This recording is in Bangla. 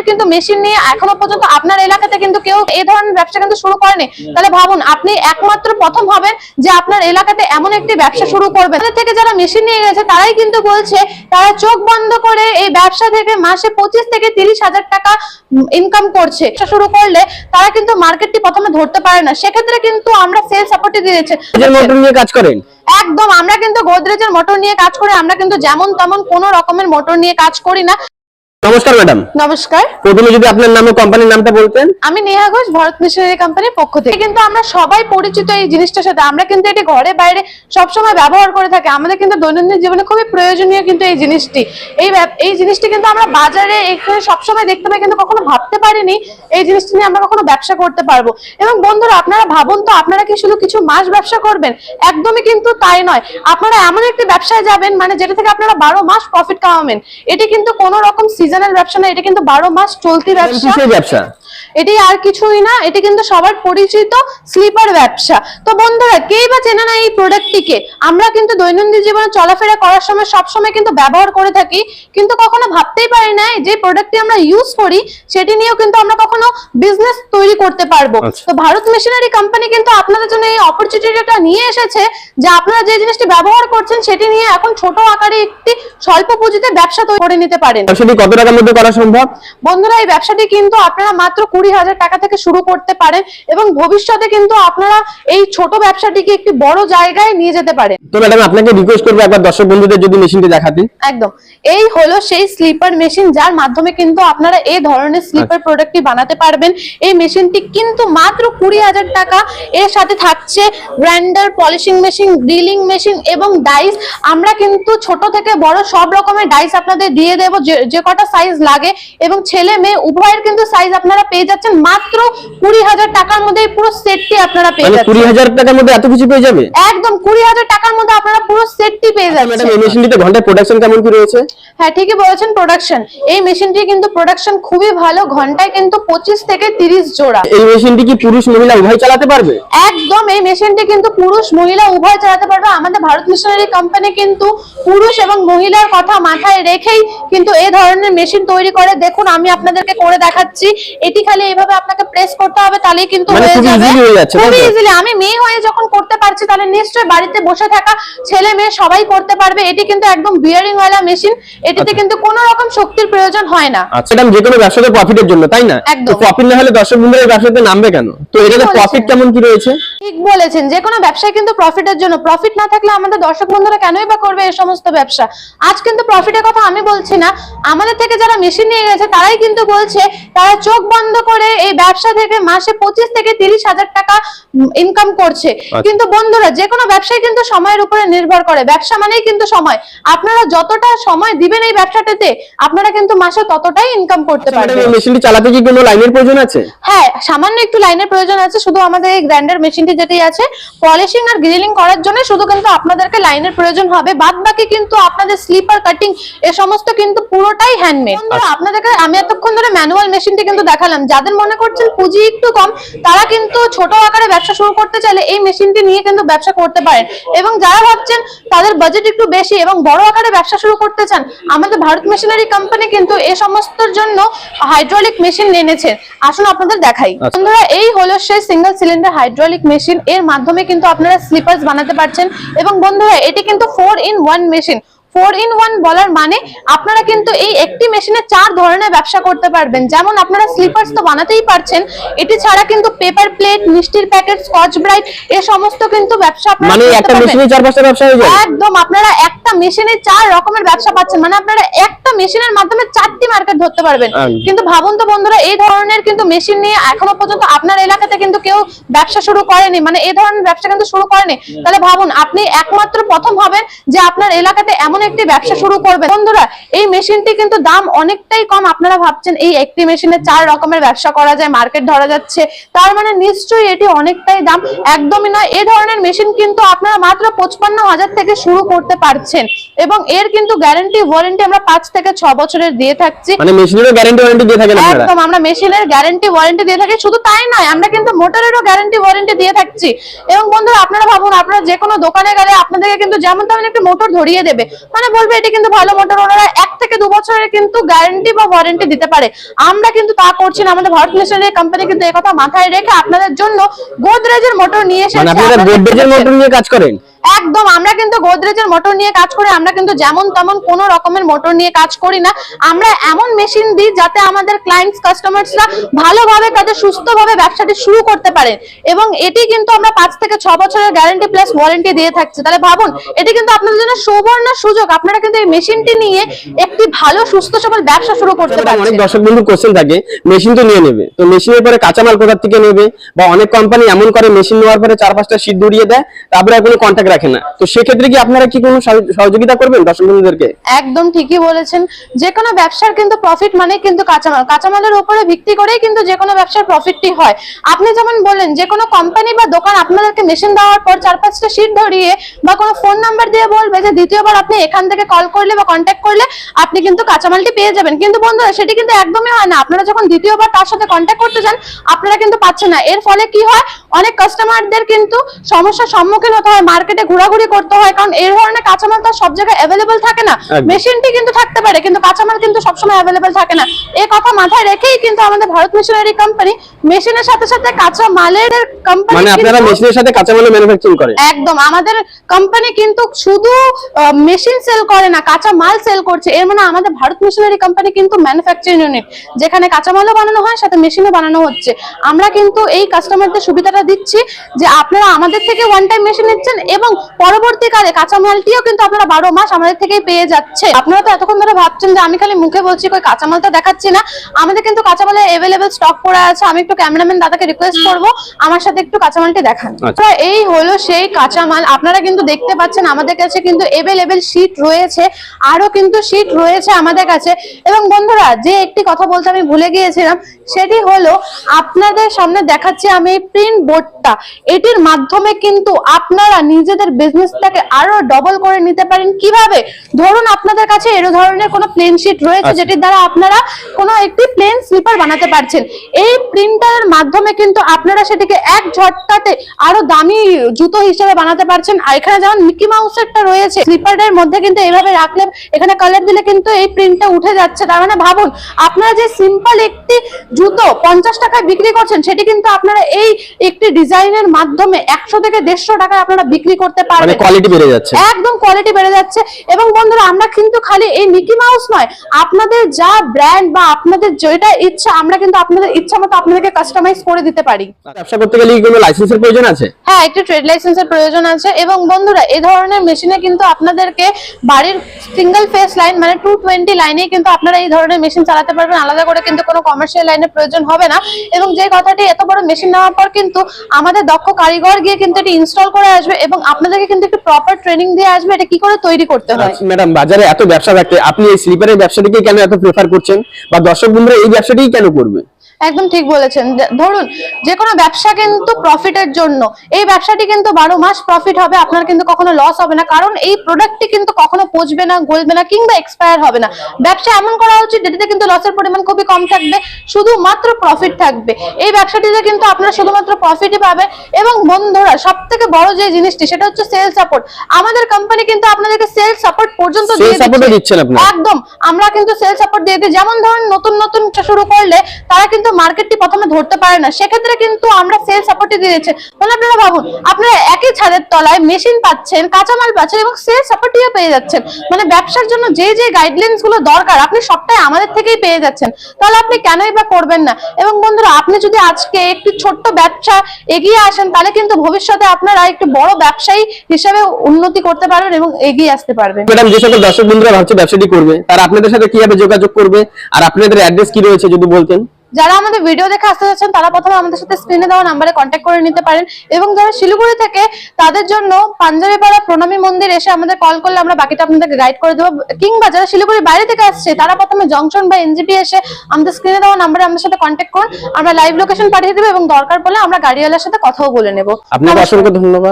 ধরনের কিন্তু মেশিন নিয়ে এখনও পর্যন্ত আপনার এলাকাতে কিন্তু কেউ এই ধরনের ব্যবসা কিন্তু শুরু করেনি। তাহলে ভাবুন আপনি একমাত্র প্রথম হবেন যে আপনার এলাকাতে এমন একটি ব্যবসা শুরু করবেন। তাদের থেকে যারা মেশিন নিয়ে গেছে তারাই কিন্তু বলছে তারা চোখ বন্ধ করে এই ব্যবসা থেকে মাসে পঁচিশ থেকে তিরিশ হাজার টাকা ইনকাম করছে। শুরু করলে তারা কিন্তু মার্কেটটি প্রথমে ধরতে পারে না। সেক্ষেত্রে কিন্তু আমরা সেল সাপোর্টই দিয়েছে নিয়ে কাজ করেন? একদম আমরা কিন্তু গোদরেজের মোটর নিয়ে কাজ করি। আমরা কিন্তু যেমন তেমন কোনো রকমের মোটর নিয়ে কাজ করি না। নমস্কার ম্যাডাম। নমস্কার। প্রথমে যদি আপনার নামে কোম্পানির নামটা বলতেন। আমি নেহা ঘোষ ভারত মিশনারি কোম্পানির পক্ষ থেকে। কিন্তু আমরা সবাই পরিচিত এই জিনিসটার সাথে। আমরা কিন্তু এটি ঘরে বাইরে সবসময় ব্যবহার করে থাকি। আমাদের কিন্তু দৈনন্দিন জীবনে খুবই প্রয়োজনীয় কিন্তু এই জিনিসটি। এই এই জিনিসটি কিন্তু আমরা বাজারে এখানে সবসময় দেখতে পাই কিন্তু কখনো ভাবতে পারিনি এই জিনিসটি নিয়ে আমরা কখনো ব্যবসা করতে পারব। এবং বন্ধুরা আপনারা ভাবুন তো আপনারা কি শুধু কিছু মাস ব্যবসা করবেন? একদমই কিন্তু তাই নয়। আপনারা এমন একটি ব্যবসায় যাবেন মানে যেটা থেকে আপনারা বারো মাস প্রফিট কামাবেন। এটি কিন্তু কোনো রকম সিজনাল ব্যবসা না এটা কিন্তু বারো মাস চলতি ব্যবসা। ব্যবসা। এটি আর কিছুই না এটি কিন্তু সবার পরিচিত স্লিপার ব্যবসা। তো বন্ধুরা কেই বা চেনে না এই প্রোডাক্টটিকে? আমরা কিন্তু দৈনন্দিন জীবনে চলাফেরা করার সময় সব সময় কিন্তু ব্যবহার করে থাকি কিন্তু কখনো ভাবতেই পারি না যে প্রোডাক্টটি আমরা ইউজ করি সেটি নিয়েও কিন্তু আমরা কখনো বিজনেস তৈরি করতে পারব। আচ্ছা। তো ভারত মেশিনারি কোম্পানি কিন্তু আপনাদের জন্য এই অপরচুনিটিটা নিয়ে এসেছে যে আপনারা যে জিনিসটি ব্যবহার করছেন সেটি নিয়ে এখন ছোট আকারে একটি স্বল্প পুঁজিতে ব্যবসা তৈরি করে নিতে পারেন। ব্যবসাটি কত টাকার মধ্যে করা সম্ভব? বন্ধুরা এই ব্যবসাটি কিন্তু আপনারা মাত্র কুড়ি হাজার টাকা থেকে শুরু করতে পারেন এবং ভবিষ্যতে কিন্তু আপনারা এই ছোট ব্যবসাটিকে একটি বড় জায়গায় নিয়ে যেতে পারেন। তো ম্যাডাম আপনাকে রিকোয়েস্ট করব একবার দর্শক বন্ধুদের যদি মেশিনটি দেখাতেন। একদম। এই হলো সেই স্লিপার মেশিন যার মাধ্যমে কিন্তু আপনারা এই ধরনের স্লিপার প্রোডাক্টটি বানাতে পারবেন। এই মেশিনটি কিন্তু মাত্র কুড়ি হাজার টাকা। এর সাথে থাকছে grinder polishing machine drilling machine এবং ডাইস আমরা কিন্তু ছোট থেকে বড় সব রকমের ডাইস আপনাদের দিয়ে দেবো। যে কটা সাইজ লাগে এবং ছেলে মেয়ে উভয়ের কিন্তু সাইজ আপনারা পেয়ে যাচ্ছেন মাত্র কুড়ি হাজার টাকার মধ্যে পুরো সেটটি আপনারা পেয়ে মানে কুড়ি হাজার টাকার মধ্যে এত কিছু পেয়ে যাবে? একদম কুড়ি হাজার টাকার মধ্যে আপনারা পুরো সেটটি পেয়ে ম্যাডাম যাচ্ছেন। এই মেশিনটিতে ঘন্টায় প্রোডাকশন কেমন কি রয়েছে? হ্যাঁ ঠিকই বলেছেন প্রোডাকশন এই মেশিনটি কিন্তু প্রোডাকশন খুবই ভালো ঘন্টায় কিন্তু পঁচিশ থেকে তিরিশ জোড়া। এই মেশিনটি কি পুরুষ মহিলা উভয় চালাতে পারবে? একদম এই মেশিনটি কিন্তু পুরুষ মহিলা উভয় চালাতে পারবে। আমাদের ভারত মিশনারি কোম্পানি কিন্তু পুরুষ এবং মহিলার কথা মাথায় রেখেই কিন্তু এই ধরনের মেশিন তৈরি করে। দেখুন আমি আপনাদেরকে করে দেখাচ্ছি। এটি খালি এইভাবে আপনাকে প্রেস করতে হবে তাহলেই কিন্তু মানে হয়ে যাবে। খুবই ইজিলি আমি মেয়ে হয়ে যখন করতে পারছি তাহলে নিশ্চয়ই বাড়িতে বসে থাকা ছেলে মেয়ে সবাই করতে পারবে। এটি কিন্তু একদম বিয়ারিং ওয়ালা মেশিন এটিতে কিন্তু কোনো রকম শক্তির প্রয়োজন হয় না। আচ্ছা ম্যাডাম যে কোনো ব্যবসাতে প্রফিটের জন্য তাই না? একদম। প্রফিট না হলে দর্শক বন্ধুরা ব্যবসাতে নামবে কেন? তো এটাতে প্রফিট কেমন কি রয়েছে? ঠিক বলেছেন। যে কোনো ব্যবসায় কিন্তু প্রফিটের জন্য। প্রফিট না থাকলে আমাদের দর্শক বন্ধুরা কেনই বা করবে এই সমস্ত ব্যবসা? আজ কিন্তু প্রফিটের কথা আমি বলছি না। আমাদের থেকে যারা মেশিন নিয়ে গেছে তারাই কিন্তু বলছে তারা চোখ বন্ধ করে এই ব্যবসা থেকে মাসে পঁচিশ থেকে তিরিশ হাজার টাকা ইনকাম করছে। কিন্তু বন্ধুরা যে কোনো ব্যবসায় কিন্তু সময়ের উপরে নির্ভর করে। ব্যবসা মানেই কিন্তু সময়। আপনারা যতটা সময় দিবেন এই ব্যবসাটাতে আপনারা কিন্তু মাসে ততটাই ইনকাম করতে পারবেন। মেশিনটি চালাতে কি কোনো লাইনের প্রয়োজন আছে? হ্যাঁ সামান্য একটু লাইনের প্রয়োজন আছে। শুধু আমাদের এই গ্রাইন্ডার মেশিনটি যেটি আছে পলিশিং আর গ্রিলিং করার জন্য শুধু কিন্তু আপনাদেরকে লাইনের প্রয়োজন হবে। বাদ বাকি কিন্তু আপনাদের স্লিপার কাটিং এ সমস্ত কিন্তু পুরোটাই হ্যান্ডমেড আপনাদেরকে আমি এতক্ষণ ধরে ম্যানুয়াল মেশিনটি কিন্তু দেখালাম। যাদের মনে করছেন পুঁজি একটু কম তারা কিন্তু ছোট আকারে ব্যবসা শুরু করতে চাইলে এই মেশিনটি নিয়ে কিন্তু ব্যবসা করতে পারেন। এবং যারা ভাবছেন তাদের বাজেট একটু বেশি এবং বড় আকারে ব্যবসা শুরু করতে চান আমাদের ভারত মেশিনারি কোম্পানি কিন্তু এ সমস্তর জন্য হাইড্রোলিক মেশিন এনেছে। আসুন আপনাদের দেখাই। আচ্ছা। বন্ধুরা এই হলো সেই সিঙ্গেল সিলিন্ডার হাইড্রোলিক মেশিন এর মাধ্যমে কিন্তু আপনারা স্লিপার্স বানাতে পারছেন। এবং বন্ধুরা এটি কিন্তু four in one machine four in one বলার মানে আপনারা কিন্তু এই একটি মেশিনে চার ধরনের ব্যবসা করতে পারবেন। যেমন আপনারা স্লিপার্স তো বানাতেই পারছেন এটি ছাড়া কিন্তু পেপার প্লেট মিষ্টির প্যাকেট স্কচ ব্রাইট এ সমস্ত কিন্তু ব্যবসা মানে একটা মেশিনে চার পাঁচটা ব্যবসা হয়ে যায় একদম আপনারা একটা মেশিনে চার রকমের ব্যবসা পাচ্ছেন। মানে আপনারা একটা মেশিনের মাধ্যমে চারটি মার্কেট ধরতে পারবেন। কিন্তু ভাবুন তো বন্ধুরা এই ধরনের কিন্তু মেশিন নিয়ে এখনও পর্যন্ত আপনার এলাকাতে কিন্তু কেউ ব্যবসা শুরু করেনি। মানে এই ধরনের ব্যবসা কিন্তু শুরু করেনি। তাহলে ভাবুন আপনি একমাত্র প্রথম হবেন যে আপনার এলাকাতে এমন একটি ব্যবসা শুরু করবেন। বন্ধুরা এই মেশিনটি কিন্তু দাম অনেকটাই কম। আপনারা ভাবছেন এই একটি মেশিনে চার রকমের ব্যবসা করা যায় মার্কেট ধরা যাচ্ছে। তার মানে নিশ্চয়ই এটি অনেকটাই দাম। একদমই নয় এই ধরনের মেশিন কিন্তু আপনারা মাত্র পঁচপান্ন হাজার থেকে শুরু করতে পারছেন। এবং এর কিন্তু গ্যারেন্টি ওয়ারেন্টি আমরা পাঁচ থেকে ছ বছরের দিয়ে থাকছি। মানে মেশিনেরও গ্যারান্টি ওয়ারেন্টি দিয়ে থাকেন আপনারা? একদম আমরা মেশিনের গ্যারান্টি ওয়ারেন্টি দিয়ে থাকি শুধু তাই নয় আমরা কিন্তু মোটরেরও গ্যারান্টি ওয়ারেন্টি দিয়ে থাকছি। এবং বন্ধুরা আপনারা ভাবুন আপনারা যে কোনো দোকানে গেলে আপনাদেরকে কিন্তু যেমন তেমন একটি মোটর ধরিয়ে দেবে। মানে বলবে এটা কিন্তু ভালো মোটর। ওনারা এক থেকে দু বছরের কিন্তু গ্যারান্টি বা ওয়ারেন্টি দিতে পারে। আমরা কিন্তু তা করছি না। আমাদের ভারত মিশনের কোম্পানি কিন্তু এই কথা মাথায় রেখে আপনাদের জন্য গোদরেজের মোটর নিয়ে এসেছে। মানে আপনারা গোদরেজের মোটর নিয়ে কাজ করেন? একদম আমরা কিন্তু গোদরেজের মোটর নিয়ে কাজ করি আমরা কিন্তু যেমন তেমন কোনো রকমের মোটর নিয়ে কাজ করি না। আমরা এমন মেশিন দিই যাতে আমাদের ক্লায়েন্টস কাস্টমার্সরা ভালোভাবে তাদের সুস্থভাবে ব্যবসাটি শুরু করতে পারে। এবং এটি কিন্তু আমরা পাঁচ থেকে ছ বছরের গ্যারান্টি প্লাস ওয়ারেন্টি দিয়ে থাকছি। তাহলে ভাবুন এটি কিন্তু আপনাদের জন্য সুবর্ণ সুযোগ। আপনারা কিন্তু এই মেশিনটি নিয়ে একটি ভালো সুস্থ সবল ব্যবসা শুরু করতে পারছেন। অনেক দর্শক বন্ধু কোশ্চেন থাকে মেশিন তো নিয়ে নেবে। তো মেশিনের পরে কাঁচামাল কোথা থেকে নেবে? বা অনেক কোম্পানি এমন করে মেশিন নেওয়ার পরে চার পাঁচটা শীট ধরিয়ে দেয় তারপরে কোনো কন্ট্যাক্ট রাখে না। তো সেক্ষেত্রে কি আপনারা কি কোনো সহযোগিতা করবেন দর্শক বন্ধুদেরকে? একদম ঠিকই বলেছেন। যে কোনো ব্যবসার কিন্তু প্রফিট মানে কিন্তু কাঁচামাল। কাঁচামালের উপরে ভিত্তি করেই কিন্তু যে কোনো ব্যবসার প্রফিটটি হয়। আপনি যেমন বললেন, যে কোনো কোম্পানি বা দোকান আপনাদেরকে মেশিন দেওয়ার পর চার পাঁচটা সিট ধরিয়ে বা কোনো ফোন নাম্বার দিয়ে বলবে যে দ্বিতীয়বার আপনি এখান থেকে কল করলে বা কন্ট্যাক্ট করলে আপনি কিন্তু কাঁচামালটি পেয়ে যাবেন। কিন্তু বন্ধুরা, সেটি কিন্তু একদমই হয় না। আপনারা যখন দ্বিতীয়বার তার সাথে কন্ট্যাক্ট করতে যান, আপনারা কিন্তু পাচ্ছেন না। এর ফলে কি হয়? অনেক কাস্টমারদের কিন্তু সমস্যার সম্মুখীন হতে হয়। মার্কেটে ঘোরাঘুরি করতে হয় কারণ এই ধরনের কাঁচামাল তো সব জায়গায় অ্যাভেলেবেল থাকে না। মেশিনটি কিন্তু থাকতে পারে কিন্তু কাঁচামাল কিন্তু সবসময় অ্যাভেলেবেল থাকে না। এই কথা মাথায় রেখেই কিন্তু আমাদের ভারত মিশনারি কোম্পানি মেশিনের সাথে সাথে কাঁচা মালের কোম্পানি মানে আপনারা মেশিনের সাথে কাঁচামালের ম্যানুফ্যাকচারিং করেন? একদম আমাদের কোম্পানি কিন্তু শুধু মেশিন সেল করে না কাঁচা মাল সেল করছে। এর মানে আমাদের ভারত মিশনারি কোম্পানি কিন্তু ম্যানুফ্যাকচারিং ইউনিট যেখানে কাঁচা মালও বানানো হয় সাথে মেশিনও বানানো হচ্ছে। আমরা কিন্তু এই কাস্টমারদের সুবিধাটা দিচ্ছি যে আপনারা আমাদের থেকে ওয়ান টাইম মেশিন নিচ্ছেন এবং পরবর্তীকালে কাঁচামালটিও কিন্তু আপনারা বারো মাস আমাদের থেকেই পেয়ে যাচ্ছে আপনারা তো এতক্ষণ ধরে ভাবছেন যে আমি খালি মুখে বলছি কই কাঁচা মাল তো দেখাচ্ছি না। আমাদের কিন্তু কাঁচামালের এভেলেবেল স্টক পড়ে আছে। আমি একটু ক্যামেরাম্যান দাদাকে রিকোয়েস্ট করব আমার সাথে একটু কাঁচামালটি দেখান। আচ্ছা। বন্ধুরা, এই হলো সেই কাঁচামাল। আপনারা কিন্তু দেখতে পাচ্ছেন আমাদের কাছে কিন্তু এভেলেবেল শীট রয়েছে আরও কিন্তু শীট রয়েছে আমাদের কাছে। এবং বন্ধুরা যে একটি কথা বলতে আমি ভুলে গিয়েছিলাম সেটি হলো আপনাদের সামনে দেখাচ্ছি আমি প্রিন্ট বোর্ডটা এটির মাধ্যমে কিন্তু আপনারা নিজেদের বিজনেসটাকে আরও ডবল করে নিতে পারেন। কীভাবে? ধরুন আপনাদের কাছে এর ধরনের কোনো প্লেন শিট রয়েছে আচ্ছা। যেটির দ্বারা আপনারা কোনো একটি প্লেন স্লিপার বানাতে পারছেন। এই প্রিন্টারের মাধ্যমে কিন্তু আপনারা সেটিকে এক ঝটকাতে আরও দামি জুতো হিসেবে বানাতে পারছেন। আর এখানে যেমন মিকি মাউসেরটা রয়েছে স্লিপারের মধ্যে কিন্তু এইভাবে রাখলে এখানে কালার দিলে কিন্তু এই প্রিন্টটা উঠে যাচ্ছে। তার মানে ভাবুন আপনারা যে সিম্পল একটি জুতো পঞ্চাশ টাকায় বিক্রি করছেন সেটি কিন্তু আপনারা এই একটি ডিজাইনের মাধ্যমে একশো থেকে দেড়শো টাকায় আপনারা বিক্রি করতে মানে কোয়ালিটি বেড়ে যাচ্ছে। একদম কোয়ালিটি বেড়ে যাচ্ছে। এবং বন্ধুরা আমরা কিন্তু খালি এই মিকি মাউস নয় আপনাদের যা ব্র্যান্ড বা আপনাদের যেটা ইচ্ছা আমরা কিন্তু আপনাদের ইচ্ছা মতো আপনাদেরকে কাস্টমাইজ করে দিতে পারি। ব্যবসা করতে গেলে কোনো লাইসেন্সের প্রয়োজন আছে? হ্যাঁ একটি ট্রেড লাইসেন্সের প্রয়োজন আছে। এবং বন্ধুরা এই ধরনের মেশিনে কিন্তু আপনাদেরকে বাড়ির সিঙ্গেল ফেস লাইন মানে টু টোয়েন্টি লাইনেই কিন্তু আপনারা এই ধরনের মেশিন চালাতে পারবেন। আলাদা করে কিন্তু কোনো কমার্শিয়াল লাইনের প্রয়োজন হবে না। এবং যে কথাটি এত বড় মেশিন নেওয়ার পর কিন্তু আমাদের দক্ষ কারিগর গিয়ে কিন্তু এটি ইনস্টল করে আসবে এবং আপনাদেরকে কিন্তু একটু প্রপার ট্রেনিং দিয়ে আসবে এটা কি করে তৈরি করতে হয়? ম্যাডাম বাজারে এত ব্যবসা থাকতে আপনি এই স্লিপারের ব্যবসাটিকে কেন এত প্রেফার করছেন? বা দর্শক বন্ধুরা এই ব্যবসাটিই কেন করবে? একদম ঠিক বলেছেন। ধরুন যে কোনো ব্যবসা কিন্তু প্রফিটের জন্য। এই ব্যবসাটি কিন্তু বারো মাস প্রফিট হবে আপনার কিন্তু কখনো লস হবে না। কারণ এই প্রোডাক্টটি কিন্তু কখনো পচবে না গলবে না কিংবা এক্সপায়ার হবে না। ব্যবসা এমন করা উচিত যেটিতে কিন্তু লসের পরিমাণ খুবই কম থাকবে শুধুমাত্র প্রফিট থাকবে। এই ব্যবসাটিতে কিন্তু আপনারা শুধুমাত্র প্রফিটই পাবে এবং বন্ধুরা সব থেকে বড় যে জিনিসটি সেটা হচ্ছে সেল সাপোর্ট আমাদের কোম্পানি কিন্তু আপনাদেরকে সেল সাপোর্ট পর্যন্ত দিয়ে দিচ্ছে। একদম। আমরা কিন্তু সেল সাপোর্ট দিয়ে দিই। যেমন ধরুন নতুন নতুন শুরু করলে তারা কিন্তু মার্কেটটি প্রথমে ধরতে পারে না। সেক্ষেত্রে কিন্তু আমরা সেল সাপোর্টই দিয়ে দিচ্ছি। মানে আপনারা ভাবুন আপনারা একই ছাদের তলায় মেশিন পাচ্ছেন কাঁচামাল পাচ্ছেন এবং সেল সাপোর্টটিও পেয়ে যাচ্ছেন। মানে ব্যবসার জন্য যে যে গাইডলাইন্সগুলো দরকার আপনি সবটাই আমাদের থেকেই পেয়ে যাচ্ছেন। তাহলে আপনি কেনই বা করবেন না? এবং বন্ধুরা আপনি যদি আজকে একটি ছোট্ট ব্যবসা এগিয়ে আসেন তাহলে কিন্তু ভবিষ্যতে আপনারা একটু বড় ব্যবসায়ী হিসেবে উন্নতি করতে পারবেন এবং এগিয়ে আসতে পারবেন। ম্যাডাম যে সকল দর্শক বন্ধুরা ভাবছে ব্যবসাটি করবে তারা আপনাদের সাথে কীভাবে যোগাযোগ করবে আর আপনাদের অ্যাড্রেস কি রয়েছে যদি বলতেন? যারা আমাদের ভিডিও দেখে আসতে যাচ্ছেন তারা প্রথমে আমাদের সাথে স্ক্রিনে দেওয়া নাম্বারে কন্ট্যাক্ট করে নিতে পারেন এবং যারা শিলিগুড়ি থেকে তাদের জন্য পাঞ্জাবি পাড়া প্রণামী মন্দির এসে আমাদের কল করলে আমরা বাকিটা আপনাদেরকে গাইড করে দেবো। কিংবা যারা শিলিগুড়ির বাইরে থেকে আসছে তারা প্রথমে জংশন বা এনজিপি এসে আমাদের স্ক্রিনে দেওয়া নাম্বারে আমাদের সাথে কন্ট্যাক্ট করুন। আমরা লাইভ লোকেশন পাঠিয়ে দেবো এবং দরকার পড়লে আমরা গাড়িওয়ালার সাথে কথাও বলে নেব। আপনাকে অসংখ্য ধন্যবাদ।